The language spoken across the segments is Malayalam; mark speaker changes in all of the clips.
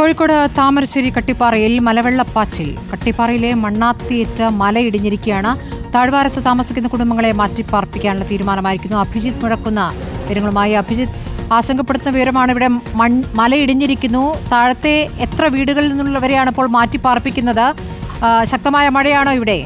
Speaker 1: കോഴിക്കോട് താമരശ്ശേരി കട്ടിപ്പാറയിൽ മലവെള്ളപ്പാച്ചിൽ. കട്ടിപ്പാറയിലെ മണ്ണാത്തിയേറ്റ മലയിടിഞ്ഞിരിക്കുകയാണ് താഴ്വാരത്ത് താമസിക്കുന്ന കുടുംബങ്ങളെ മാറ്റിപ്പാർപ്പിക്കാനുള്ള തീരുമാനമായിരിക്കുന്നു. അഭിജിത്ത് മുഴക്കുന്ന വിവരങ്ങളുമായി അഭിജിത്ത്. ആശങ്കപ്പെടുത്തുന്ന വിവരമാണ് ഇവിടെ മലയിടിഞ്ഞിരിക്കുന്നു താഴത്തെ എത്ര വീടുകളിൽ നിന്നുള്ളവരെയാണ് ഇപ്പോൾ മാറ്റിപ്പാർപ്പിക്കുന്നത്? ശക്തമായ മഴയാണോ ഇവിടെ?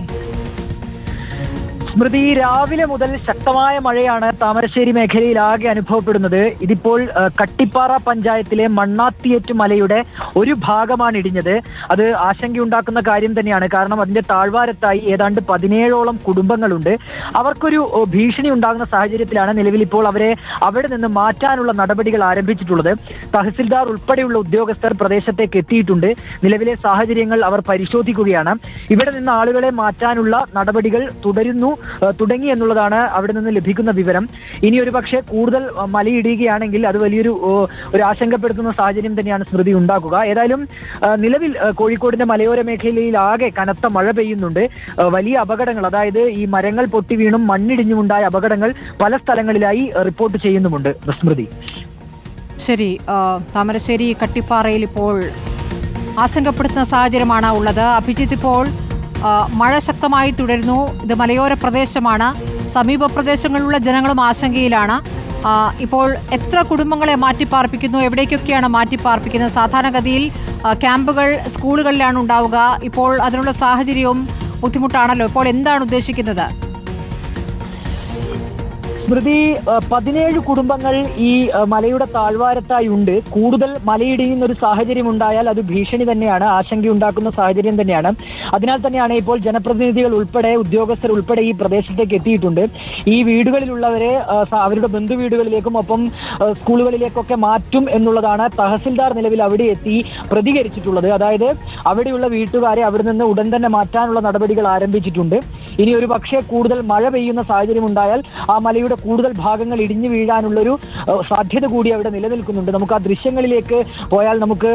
Speaker 2: സ്മൃതി രാവിലെ മുതൽ ശക്തമായ മഴയാണ് താമരശ്ശേരി മേഖലയിൽ ആകെ അനുഭവപ്പെടുന്നത്. ഇതിപ്പോൾ കട്ടിപ്പാറ പഞ്ചായത്തിലെ മണ്ണാത്തിയേറ്റ് മലയുടെ ഒരു ഭാഗമാണ് ഇടിഞ്ഞത്. അത് ആശങ്കയുണ്ടാക്കുന്ന കാര്യം തന്നെയാണ്. കാരണം അതിന്റെ താഴ്വാരത്തായി ഏതാണ്ട് പതിനേഴോളം കുടുംബങ്ങളുണ്ട്. അവർക്കൊരു ഭീഷണി ഉണ്ടാകുന്ന സാഹചര്യത്തിലാണ് നിലവിൽ ഇപ്പോൾ അവരെ അവിടെ നിന്ന് മാറ്റാനുള്ള നടപടികൾ ആരംഭിച്ചിട്ടുള്ളത്. തഹസിൽദാർ ഉൾപ്പെടെയുള്ള ഉദ്യോഗസ്ഥർ പ്രദേശത്തേക്ക് എത്തിയിട്ടുണ്ട്. നിലവിലെ സാഹചര്യങ്ങൾ അവർ പരിശോധിക്കുകയാണ്. ഇവിടെ നിന്ന് ആളുകളെ മാറ്റാനുള്ള നടപടികൾ തുടരുന്നു. തുടങ്ങി എന്നുള്ളതാണ് അവിടെ നിന്ന് ലഭിക്കുന്ന വിവരം. ഇനി ഒരു പക്ഷേ കൂടുതൽ മലയിടുകയാണെങ്കിൽ അത് വലിയൊരു ഒരു ആശങ്കപ്പെടുത്തുന്ന സാഹചര്യം തന്നെയാണ് സ്മൃതി ഉണ്ടാക്കുക. ഏതായാലും നിലവിൽ കോഴിക്കോടിന്റെ മലയോര മേഖലയിൽ ആകെ കനത്ത മഴ പെയ്യുന്നുണ്ട്. വലിയ അപകടങ്ങൾ അതായത് ഈ മരങ്ങൾ പൊട്ടി വീണും മണ്ണിടിഞ്ഞുമുണ്ടായ അപകടങ്ങൾ പല സ്ഥലങ്ങളിലായി റിപ്പോർട്ട് ചെയ്യുന്നുമുണ്ട്. സ്മൃതി.
Speaker 1: ശരി താമരശ്ശേരി കട്ടിപ്പാറയിൽ ഇപ്പോൾ ആശങ്കപ്പെടുത്തുന്ന സാഹചര്യമാണ് ഉള്ളത് അഭിജിത്ത് ഇപ്പോൾ മഴ ശക്തമായി തുടരുന്നു. ഇത് മലയോര പ്രദേശമാണ്. സമീപ പ്രദേശങ്ങളിലുള്ള ജനങ്ങളും ആശങ്കയിലാണ്. ഇപ്പോൾ എത്ര കുടുംബങ്ങളെ മാറ്റിപ്പാർപ്പിക്കുന്നു? എവിടേക്കൊക്കെയാണ് മാറ്റിപ്പാർപ്പിക്കുന്നത്? സാധാരണഗതിയിൽ ക്യാമ്പുകൾ സ്കൂളുകളിലാണ് ഉണ്ടാവുക. ഇപ്പോൾ അതിനുള്ള സാഹചര്യവും ബുദ്ധിമുട്ടാണല്ലോ. ഇപ്പോൾ എന്താണ് ഉദ്ദേശിക്കുന്നത്?
Speaker 2: സ്മൃതി പതിനേഴ് കുടുംബങ്ങൾ ഈ മലയുടെ താഴ്വാരത്തായി ഉണ്ട് കൂടുതൽ മലയിടിയുന്ന ഒരു സാഹചര്യം ഉണ്ടായാൽ അത് ഭീഷണി തന്നെയാണ് ആശങ്കയുണ്ടാക്കുന്ന സാഹചര്യം തന്നെയാണ്. അതിനാൽ തന്നെയാണ് ഇപ്പോൾ ജനപ്രതിനിധികൾ ഉൾപ്പെടെ ഉദ്യോഗസ്ഥർ ഉൾപ്പെടെ ഈ പ്രദേശത്തേക്ക് എത്തിയിട്ടുണ്ട്. ഈ വീടുകളിലുള്ളവരെ അവരുടെ ബന്ധു വീടുകളിലേക്കും ഒപ്പം സ്കൂളുകളിലേക്കൊക്കെ മാറ്റും എന്നുള്ളതാണ് തഹസിൽദാർ നിലവിൽ അവിടെ എത്തി പ്രതികരിച്ചിട്ടുള്ളത്. അതായത് അവിടെയുള്ള വീട്ടുകാരെ അവിടെ നിന്ന് ഉടൻ തന്നെ മാറ്റാനുള്ള നടപടികൾ ആരംഭിച്ചിട്ടുണ്ട്. ഇനി ഒരു പക്ഷേ കൂടുതൽ മഴ പെയ്യുന്ന സാഹചര്യം ഉണ്ടായാൽ ആ മലയുടെ കൂടുതൽ ഭാഗങ്ങൾ ഇടിഞ്ഞു വീഴാനുള്ളൊരു സാധ്യത കൂടി അവിടെ നിലനിൽക്കുന്നുണ്ട്. നമുക്ക് ആ ദൃശ്യങ്ങളിലേക്ക് പോയാൽ നമുക്ക്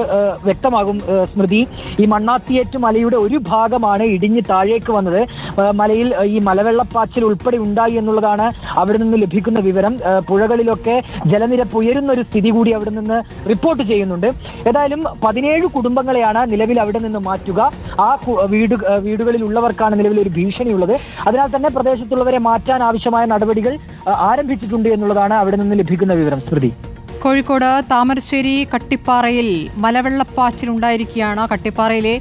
Speaker 2: വ്യക്തമാകും സ്മൃതി. ഈ മണ്ണാത്തിയേറ്റ് മലയുടെ ഒരു ഭാഗമാണ് ഇടിഞ്ഞ് താഴേക്ക് വന്നത്. മലയിൽ ഈ മലവെള്ളപ്പാച്ചിൽ ഉൾപ്പെടെ ഉണ്ടായി എന്നുള്ളതാണ് അവിടെ നിന്ന് ലഭിക്കുന്ന വിവരം. പുഴകളിലൊക്കെ ജലനിരപ്പ് ഉയരുന്ന ഒരു സ്ഥിതി കൂടി അവിടെ നിന്ന് റിപ്പോർട്ട് ചെയ്യുന്നുണ്ട്. ഏതായാലും പതിനേഴ് കുടുംബങ്ങളെയാണ് നിലവിൽ അവിടെ നിന്ന് മാറ്റുക. ആ വീട് വീടുകളിലുള്ളവർക്കാണ് നിലവിൽ ഒരു ഭീഷണിയുള്ളത്. അതിനാൽ തന്നെ പ്രദേശത്തുള്ളവരെ മാറ്റാൻ ആവശ്യമായ നടപടികൾ ആരംഭിച്ചിട്ടുണ്ട് എന്നുള്ളതാണ് അവിടെ നിന്ന് ലഭിക്കുന്ന വിവരം. സ്മൃതി.
Speaker 1: കോഴിക്കോട് താമരശ്ശേരി കട്ടിപ്പാറയിൽ മലവെള്ളപ്പാച്ചിൽ ഉണ്ടായിരിക്കുകയാണ്. കട്ടിപ്പാറയിലെ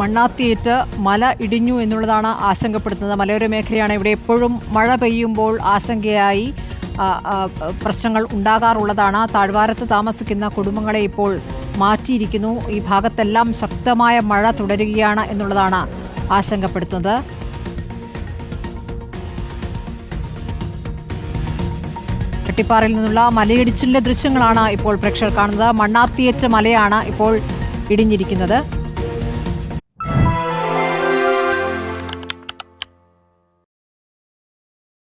Speaker 1: മണ്ണാത്തിയേറ്റ് മല ഇടിഞ്ഞു എന്നുള്ളതാണ് ആശങ്കപ്പെടുത്തുന്നത്. മലയോര മേഖലയാണ് ഇവിടെ എപ്പോഴും മഴ പെയ്യുമ്പോൾ ആശങ്കയായി പ്രശ്നങ്ങൾ ഉണ്ടാകാറുള്ളതാണ്. താഴ്വാരത്ത് താമസിക്കുന്ന കുടുംബങ്ങളെ ഇപ്പോൾ മാറ്റിയിരിക്കുന്നു. ഈ ഭാഗത്തെല്ലാം ശക്തമായ മഴ തുടരുകയാണ് എന്നുള്ളതാണ് ആശങ്കപ്പെടുത്തുന്നത്. കട്ടിപ്പാറയിൽ നിന്നുള്ള മലയിടിച്ചിലിന്റെ ദൃശ്യങ്ങളാണ് ഇപ്പോൾ പ്രേക്ഷകർ കാണുന്നത്. മണ്ണാത്തിയേറ്റ മലയാണ് ഇപ്പോൾ ഇടിഞ്ഞിരിക്കുന്നത്.